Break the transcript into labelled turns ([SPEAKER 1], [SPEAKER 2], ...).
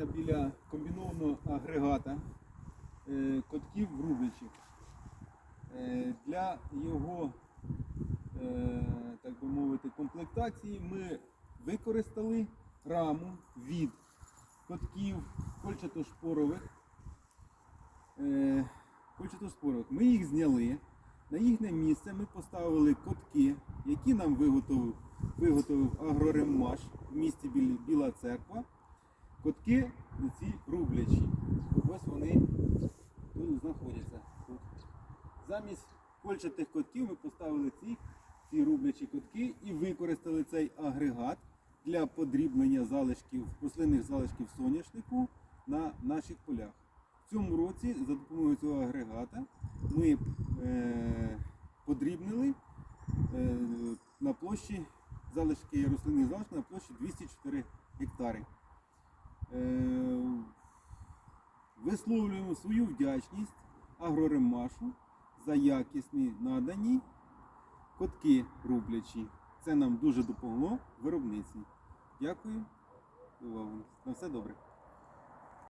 [SPEAKER 1] знаходимося біля комбінованого агрегата е, котків рублячих. Е, Для його, е, так би мовити, комплектації ми використали раму від котків кольчато-шпорових. е. Ми їх зняли. На їхнє місце ми поставили котки, які нам виготовив, виготовив агрореммаш в місті Біла Церква. Котки ці рублячі. Ось вони тут знаходяться. Тут. Замість кольчатих котків ми поставили ці, ці рублячі котки і використали цей агрегат для подріблення залишків, рослинних залишків соняшнику на наших полях. В цьому році за допомогою цього агрегата ми е, подрібнили е, на площі залишки рослинних залишків на площі 204 гектари. Е, висловлюємо свою вдячність агроремашу за якісні надані котки рублячі. Це нам дуже допомогло в виробництві. Дякую за увагу. На все добре.